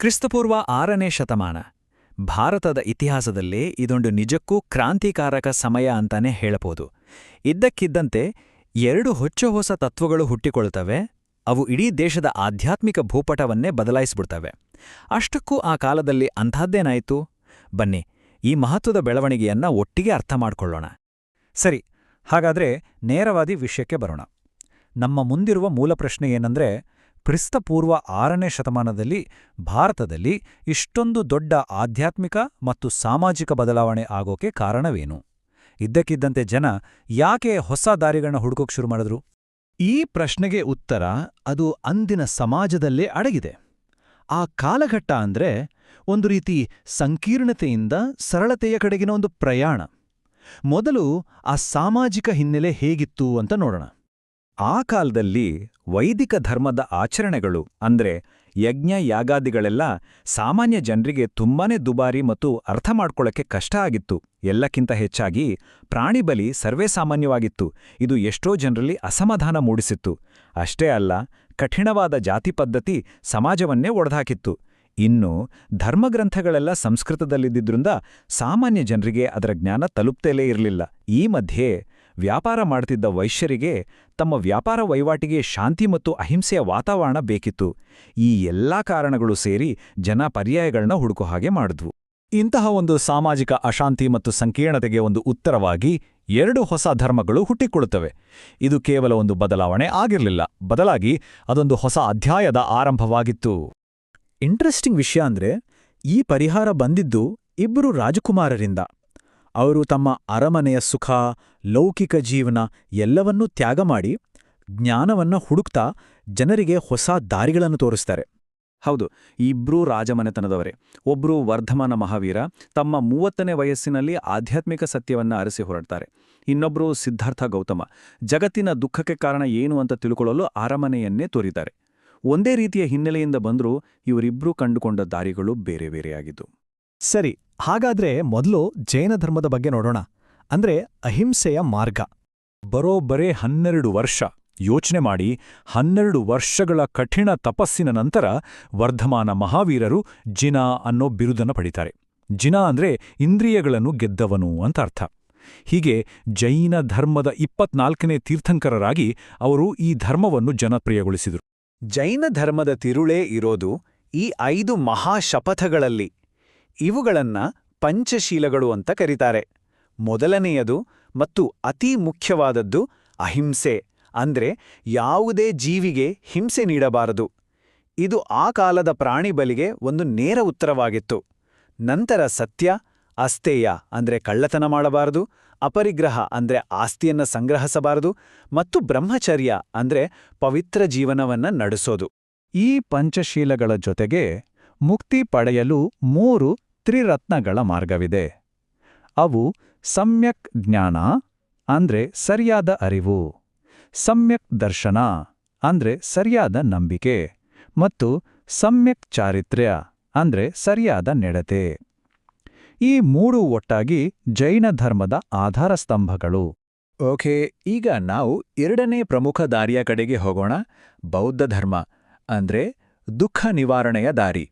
ಕ್ರಿಸ್ತಪೂರ್ವ ಆರನೇ ಶತಮಾನ. ಭಾರತದ ಇತಿಹಾಸದಲ್ಲೇ ಇದೊಂದು ನಿಜಕ್ಕೂ ಕ್ರಾಂತಿಕಾರಕ ಸಮಯ ಅಂತಾನೆ ಹೇಳಬಹುದು. ಇದ್ದಕ್ಕಿದ್ದಂತೆ ಎರಡು ಹೊಚ್ಚ ಹೊಸ ತತ್ವಗಳು ಹುಟ್ಟಿಕೊಳ್ಳುತ್ತವೆ, ಅವು ಇಡೀ ದೇಶದ ಆಧ್ಯಾತ್ಮಿಕ ಭೂಪಟವನ್ನೇ ಬದಲಾಯಿಸ್ಬಿಡ್ತವೆ. ಅಷ್ಟಕ್ಕೂ ಆ ಕಾಲದಲ್ಲಿ ಅಂಥದ್ದೇನಾಯಿತು? ಬನ್ನಿ, ಈ ಮಹತ್ವದ ಬೆಳವಣಿಗೆಯನ್ನ ಒಟ್ಟಿಗೆ ಅರ್ಥ ಮಾಡ್ಕೊಳ್ಳೋಣ. ಸರಿ, ಹಾಗಾದ್ರೆ ನೇರವಾದಿ ವಿಷಯಕ್ಕೆ ಬರೋಣ. ನಮ್ಮ ಮುಂದಿರುವ ಮೂಲ ಪ್ರಶ್ನೆ ಏನಂದ್ರೆ ಕ್ರಿಸ್ತಪೂರ್ವ ಆರನೇ ಶತಮಾನದಲ್ಲಿ ಭಾರತದಲ್ಲಿ ಇಷ್ಟೊಂದು ದೊಡ್ಡ ಆಧ್ಯಾತ್ಮಿಕ ಮತ್ತು ಸಾಮಾಜಿಕ ಬದಲಾವಣೆ ಆಗೋಕೆ ಕಾರಣವೇನು? ಇದ್ದಕ್ಕಿದ್ದಂತೆ ಜನ ಯಾಕೆ ಹೊಸ ದಾರಿಗಳನ್ನ ಹುಡುಕೋಕ್ ಶುರು ಮಾಡಿದ್ರು? ಈ ಪ್ರಶ್ನೆಗೆ ಉತ್ತರ ಅದು ಅಂದಿನ ಸಮಾಜದಲ್ಲೇ ಅಡಗಿದೆ. ಆ ಕಾಲಘಟ್ಟ ಅಂದ್ರೆ ಒಂದು ರೀತಿ ಸಂಕೀರ್ಣತೆಯಿಂದ ಸರಳತೆಯ ಕಡೆಗಿನ ಒಂದು ಪ್ರಯಾಣ. ಮೊದಲು ಆ ಸಾಮಾಜಿಕ ಹಿನ್ನೆಲೆ ಹೇಗಿತ್ತು ಅಂತ ನೋಡೋಣ. ಆ ಕಾಲದಲ್ಲಿ ವೈದಿಕ ಧರ್ಮದ ಆಚರಣೆಗಳು, ಅಂದ್ರೆ ಯಜ್ಞ, ಯಾಗಾದಿಗಳೆಲ್ಲ ಸಾಮಾನ್ಯ ಜನರಿಗೆ ತುಂಬಾನೇ ದುಬಾರಿ ಮತ್ತು ಅರ್ಥ ಮಾಡ್ಕೊಳ್ಳಕ್ಕೆ ಕಷ್ಟ ಆಗಿತ್ತು. ಎಲ್ಲಕ್ಕಿಂತ ಹೆಚ್ಚಾಗಿ ಪ್ರಾಣಿಬಲಿ ಸರ್ವೇಸಾಮಾನ್ಯವಾಗಿತ್ತು ಸರ್ವೇ ಸಾಮಾನ್ಯವಾಗಿತ್ತು. ಇದು ಎಷ್ಟೋ ಜನರಲ್ಲಿ ಅಸಮಾಧಾನ ಮೂಡಿಸಿತ್ತು. ಅಷ್ಟೇ ಅಲ್ಲ, ಕಠಿಣವಾದ ಜಾತಿ ಪದ್ಧತಿ ಸಮಾಜವನ್ನೇ ಒಡೆದಾಕಿತ್ತು. ಇನ್ನು ಧರ್ಮಗ್ರಂಥಗಳೆಲ್ಲ ಸಂಸ್ಕೃತದಲ್ಲಿದ್ದಿದ್ರಿಂದ ಸಾಮಾನ್ಯ ಜನರಿಗೆ ಅದರ ಜ್ಞಾನ ತಲುಪ್ತೇಲೇ ಇರಲಿಲ್ಲ. ಈ ಮಧ್ಯೆ ವ್ಯಾಪಾರ ಮಾಡ್ತಿದ್ದ ವೈಶ್ಯರಿಗೆ ತಮ್ಮ ವ್ಯಾಪಾರ ವಹಿವಾಟಿಗೆ ಶಾಂತಿ ಮತ್ತು ಅಹಿಂಸೆಯ ವಾತಾವರಣ ಬೇಕಿತ್ತು. ಈ ಎಲ್ಲಾ ಕಾರಣಗಳು ಸೇರಿ ಜನ ಪರ್ಯಾಯಗಳನ್ನ ಹುಡುಕೋ ಹಾಗೆ ಮಾಡಿದ್ವು. ಇಂತಹ ಒಂದು ಸಾಮಾಜಿಕ ಅಶಾಂತಿ ಮತ್ತು ಸಂಕೀರ್ಣತೆಗೆ ಒಂದು ಉತ್ತರವಾಗಿ ಎರಡು ಹೊಸ ಧರ್ಮಗಳು ಹುಟ್ಟಿಕೊಳ್ಳುತ್ತವೆ. ಇದು ಕೇವಲ ಒಂದು ಬದಲಾವಣೆ ಆಗಿರಲಿಲ್ಲ. ಬದಲಾಗಿ ಅದೊಂದು ಹೊಸ ಅಧ್ಯಾಯದ ಆರಂಭವಾಗಿತ್ತು. ಇಂಟ್ರೆಸ್ಟಿಂಗ್ ವಿಷಯ ಅಂದ್ರೆ ಈ ಪರಿಹಾರ ಬಂದಿದ್ದು ಇಬ್ಬರು ರಾಜಕುಮಾರರಿಂದ. ಅವರು ತಮ್ಮ ಅರಮನೆಯ ಸುಖ, ಲೌಕಿಕ ಜೀವನ ಎಲ್ಲವನ್ನೂ ತ್ಯಾಗ ಮಾಡಿ ಜ್ಞಾನವನ್ನ ಹುಡುಕ್ತಾ ಜನರಿಗೆ ಹೊಸ ದಾರಿಗಳನ್ನು ತೋರಿಸ್ತಾರೆ. ಹೌದು, ಇಬ್ರೂ ರಾಜಮನೆತನದವರೇ. ಒಬ್ರು ವರ್ಧಮಾನ ಮಹಾವೀರ, ತಮ್ಮ ಮೂವತ್ತನೇ ವಯಸ್ಸಿನಲ್ಲಿ ಆಧ್ಯಾತ್ಮಿಕ ಸತ್ಯವನ್ನ ಅರಸಿ ಹೊರಡ್ತಾರೆ. ಇನ್ನೊಬ್ಬರು ಸಿದ್ಧಾರ್ಥ ಗೌತಮ. ಜಗತ್ತಿನ ದುಃಖಕ್ಕೆ ಕಾರಣ ಏನು ಅಂತ ತಿಳ್ಕೊಳ್ಳಲು ಅರಮನೆಯನ್ನೇ ತೋರಿದ್ದಾರೆ. ಒಂದೇ ರೀತಿಯ ಹಿನ್ನೆಲೆಯಿಂದ ಬಂದರೂ ಇವರಿಬ್ಬರೂ ಕಂಡುಕೊಂಡ ದಾರಿಗಳು ಬೇರೆ ಬೇರೆಯಾಗಿದ್ದು. ಸರಿ, ಹಾಗಾದ್ರೆ ಮೊದಲು ಜೈನ ಧರ್ಮದ ಬಗ್ಗೆ ನೋಡೋಣ. ಅಂದ್ರೆ ಅಹಿಂಸೆಯ ಮಾರ್ಗ. ಬರೋಬ್ಬರೇ ಹನ್ನೆರಡು ವರ್ಷ. ಯೋಚನೆ ಮಾಡಿ, ಹನ್ನೆರಡು ವರ್ಷಗಳ ಕಠಿಣ ತಪಸ್ಸಿನ ನಂತರ ವರ್ಧಮಾನ ಮಹಾವೀರರು ಜಿನಾ ಅನ್ನೋ ಬಿರುದನ್ನು ಪಡಿತಾರೆ. ಜಿನಾ ಅಂದ್ರೆ ಇಂದ್ರಿಯಗಳನ್ನು ಗೆದ್ದವನು ಅಂತ ಅರ್ಥ. ಹೀಗೆ ಜೈನ ಧರ್ಮದ ಇಪ್ಪತ್ನಾಲ್ಕನೇ ತೀರ್ಥಂಕರರಾಗಿ ಅವರು ಈ ಧರ್ಮವನ್ನು ಜನಪ್ರಿಯಗೊಳಿಸಿದರು. ಜೈನ ಧರ್ಮದ ತಿರುಳೇ ಇರೋದು ಈ ಐದು ಮಹಾಶಪಥಗಳಲ್ಲಿ. ಇವುಗಳನ್ನ ಪಂಚಶೀಲಗಳು ಅಂತ ಕರೀತಾರೆ. ಮೊದಲನೆಯದು ಮತ್ತು ಅತೀ ಮುಖ್ಯವಾದದ್ದು ಅಹಿಂಸೆ, ಅಂದ್ರೆ ಯಾವುದೇ ಜೀವಿಗೆ ಹಿಂಸೆ ನೀಡಬಾರದು. ಇದು ಆ ಕಾಲದ ಪ್ರಾಣಿ ಬಲಿಗೆ ಒಂದು ನೇರ ಉತ್ತರವಾಗಿತ್ತು. ನಂತರ ಸತ್ಯ ಅಸ್ತೇಯ ಅಂದ್ರೆ ಕಳ್ಳತನ ಮಾಡಬಾರದು, ಅಪರಿಗ್ರಹ, ಅಂದ್ರೆ ಆಸ್ತಿಯನ್ನ ಸಂಗ್ರಹಿಸಬಾರದು, ಮತ್ತು ಬ್ರಹ್ಮಚರ್ಯ, ಅಂದ್ರೆ ಪವಿತ್ರ ಜೀವನವನ್ನ ನಡೆಸೋದು. ಈ ಪಂಚಶೀಲಗಳ ಜೊತೆಗೆ ಮುಕ್ತಿ ಪಡೆಯಲು ಮೂರು ತ್ರಿರತ್ನಗಳ ಮಾರ್ಗವಿದೆ. ಅವು ಸಮ್ಯಕ್ ಜ್ಞಾನ, ಅಂದ್ರೆ ಸರಿಯಾದ ಅರಿವು. ಸಮ್ಯಕ್ ದರ್ಶನ, ಅಂದ್ರೆ ಸರಿಯಾದ ನಂಬಿಕೆ. ಮತ್ತು ಸಮ್ಯಕ್ ಚಾರಿತ್ರ್ಯ, ಅಂದ್ರೆ ಸರಿಯಾದ ನೆಡತೆ. ಈ ಮೂರು ಒಟ್ಟಾಗಿ ಜೈನ ಧರ್ಮದ ಆಧಾರ ಸ್ತಂಭಗಳು ಓಕೆ, ಈಗ ನಾವು ಎರಡನೇ ಪ್ರಮುಖ ದಾರಿಯ ಕಡೆಗೆ ಹೋಗೋಣ. ಬೌದ್ಧ ಧರ್ಮ, ಅಂದ್ರೆ ದುಃಖ ನಿವಾರಣೆಯ ದಾರಿ.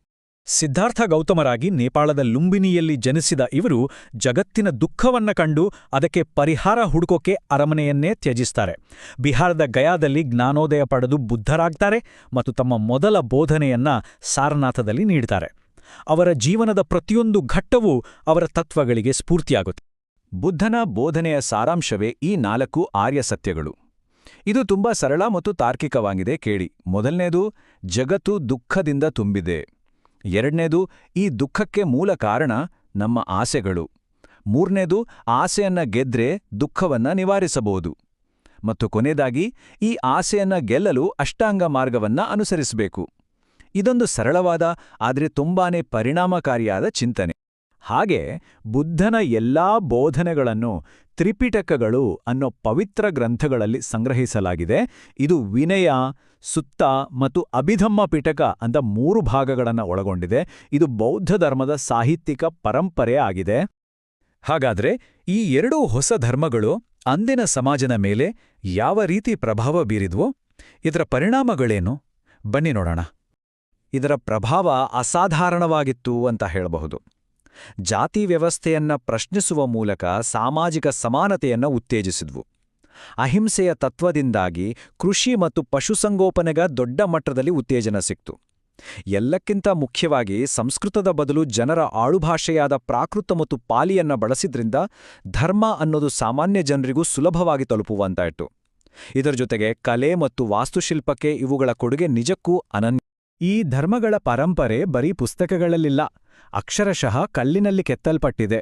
ಸಿದ್ಧಾರ್ಥ ಗೌತಮರಾಗಿ ನೇಪಾಳದ ಲುಂಬಿನಿಯಲ್ಲಿ ಜನಿಸಿದ ಇವರು ಜಗತ್ತಿನ ದುಃಖವನ್ನ ಕಂಡು ಅದಕ್ಕೆ ಪರಿಹಾರ ಹುಡುಕೋಕೆ ಅರಮನೆಯನ್ನೇ ತ್ಯಜಿಸ್ತಾರೆ. ಬಿಹಾರದ ಗಯಾದಲ್ಲಿ ಜ್ಞಾನೋದಯ ಪಡೆದು ಬುದ್ಧರಾಗ್ತಾರೆ ಮತ್ತು ತಮ್ಮ ಮೊದಲ ಬೋಧನೆಯನ್ನ ಸಾರನಾಥದಲ್ಲಿ ನೀಡ್ತಾರೆ. ಅವರ ಜೀವನದ ಪ್ರತಿಯೊಂದು ಘಟ್ಟವೂ ಅವರ ತತ್ವಗಳಿಗೆ ಸ್ಫೂರ್ತಿಯಾಗುತ್ತೆ. ಬುದ್ಧನ ಬೋಧನೆಯ ಸಾರಾಂಶವೇ ಈ ನಾಲ್ಕು ಆರ್ಯ ಸತ್ಯಗಳು. ಇದು ತುಂಬಾ ಸರಳ ಮತ್ತು ತಾರ್ಕಿಕವಾಗಿದೆ ಕೇಳಿ. ಮೊದಲನೇದು, ಜಗತ್ತು ದುಃಖದಿಂದ ತುಂಬಿದೆ. ಎರಡನೇದು ಈ ದುಃಖಕ್ಕೆ ಮೂಲ ಕಾರಣ ನಮ್ಮ ಆಸೆಗಳು. ಮೂರನೇದು ಆಸೆಯನ್ನ ಗೆದ್ರೆ ದುಃಖವನ್ನ ನಿವಾರಿಸಬಹುದು. ಮತ್ತು ಕೊನೆಯದಾಗಿ ಈ ಆಸೆಯನ್ನ ಗೆಲ್ಲಲು ಅಷ್ಟಾಂಗ ಮಾರ್ಗವನ್ನ ಅನುಸರಿಸಬೇಕು. ಇದೊಂದು ಸರಳವಾದ, ಆದರೆ ತುಂಬಾನೇ ಪರಿಣಾಮಕಾರಿಯಾದ ಚಿಂತನೆ. ಹಾಗೆ ಬುದ್ಧನ ಎಲ್ಲಾ ಬೋಧನೆಗಳನ್ನು ತ್ರಿಪಿಟಕಗಳು ಅನ್ನೋ ಪವಿತ್ರ ಗ್ರಂಥಗಳಲ್ಲಿ ಸಂಗ್ರಹಿಸಲಾಗಿದೆ. ಇದು ವಿನಯ, ಸುತ್ತ ಮತ್ತು ಅಭಿಧಮ್ಮ ಪಿಟಕ ಅಂತ ಮೂರು ಭಾಗಗಳನ್ನು ಒಳಗೊಂಡಿದೆ. ಇದು ಬೌದ್ಧ ಧರ್ಮದ ಸಾಹಿತ್ಯಿಕ ಪರಂಪರೆ ಆಗಿದೆ. ಹಾಗಾದ್ರೆ ಈ ಎರಡೂ ಹೊಸ ಧರ್ಮಗಳು ಅಂದಿನ ಸಮಾಜನ ಮೇಲೆ ಯಾವ ರೀತಿ ಪ್ರಭಾವ ಬೀರಿದ್ವೋ, ಇದರ ಪರಿಣಾಮಗಳೇನು? ಬನ್ನಿ ನೋಡೋಣ. ಇದರ ಪ್ರಭಾವ ಅಸಾಧಾರಣವಾಗಿತ್ತು ಅಂತ ಹೇಳಬಹುದು. ಜಾತಿ ವ್ಯವಸ್ಥೆಯನ್ನ ಪ್ರಶ್ನಿಸುವ ಮೂಲಕ ಸಾಮಾಜಿಕ ಸಮಾನತೆಯನ್ನ ಉತ್ತೇಜಿಸಿದ್ವು. ಅಹಿಂಸೆಯ ತತ್ವದಿಂದಾಗಿ ಕೃಷಿ ಮತ್ತು ಪಶುಸಂಗೋಪನೆಗ ದೊಡ್ಡ ಮಟ್ಟದಲ್ಲಿ ಉತ್ತೇಜನ ಸಿಕ್ತು. ಎಲ್ಲಕ್ಕಿಂತ ಮುಖ್ಯವಾಗಿ ಸಂಸ್ಕೃತದ ಬದಲು ಜನರ ಆಳುಭಾಷೆಯಾದ ಪ್ರಾಕೃತ ಮತ್ತು ಪಾಲಿಯನ್ನ ಬಳಸಿದ್ರಿಂದ ಧರ್ಮ ಅನ್ನೋದು ಸಾಮಾನ್ಯ ಜನರಿಗೂ ಸುಲಭವಾಗಿ ತಲುಪುವಂತಾಯಿತು. ಇದರ ಜೊತೆಗೆ ಕಲೆ ಮತ್ತು ವಾಸ್ತುಶಿಲ್ಪಕ್ಕೆ ಇವುಗಳ ಕೊಡುಗೆ ನಿಜಕ್ಕೂ ಅನನ್ಯ ಈ ಧರ್ಮಗಳ ಪರಂಪರೆ ಬರೀ ಪುಸ್ತಕಗಳಲ್ಲಿಲ್ಲ. ಅಕ್ಷರಶಃ ಕಲ್ಲಿನಲ್ಲಿ ಕೆತ್ತಲ್ಪಟ್ಟಿದೆ.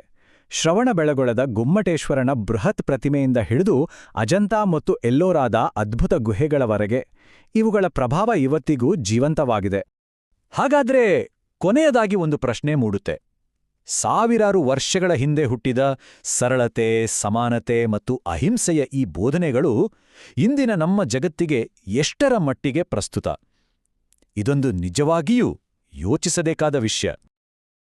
ಶ್ರವಣ ಬೆಳಗೊಳದ ಗುಮ್ಮಟೇಶ್ವರನ ಬೃಹತ್ ಪ್ರತಿಮೆಯಿಂದ ಹಿಡಿದು ಅಜಂತಾ ಮತ್ತು ಎಲ್ಲೋರಾದ ಅದ್ಭುತ ಗುಹೆಗಳವರೆಗೆ. ಇವುಗಳ ಪ್ರಭಾವ ಇವತ್ತಿಗೂ ಜೀವಂತವಾಗಿದೆ. ಹಾಗಾದ್ರೆ ಕೊನೆಯದಾಗಿ ಒಂದು ಪ್ರಶ್ನೆ ಮೂಡುತ್ತೆ. ಸಾವಿರಾರು ವರ್ಷಗಳ ಹಿಂದೆ ಹುಟ್ಟಿದ ಸರಳತೆ, ಸಮಾನತೆ ಮತ್ತು ಅಹಿಂಸೆಯ ಈ ಬೋಧನೆಗಳು ಇಂದಿನ ನಮ್ಮ ಜಗತ್ತಿಗೆ ಎಷ್ಟರ ಮಟ್ಟಿಗೆ ಪ್ರಸ್ತುತ? ಇದೊಂದು ನಿಜವಾಗಿಯೂ ಯೋಚಿಸಬೇಕಾದ ವಿಷಯ.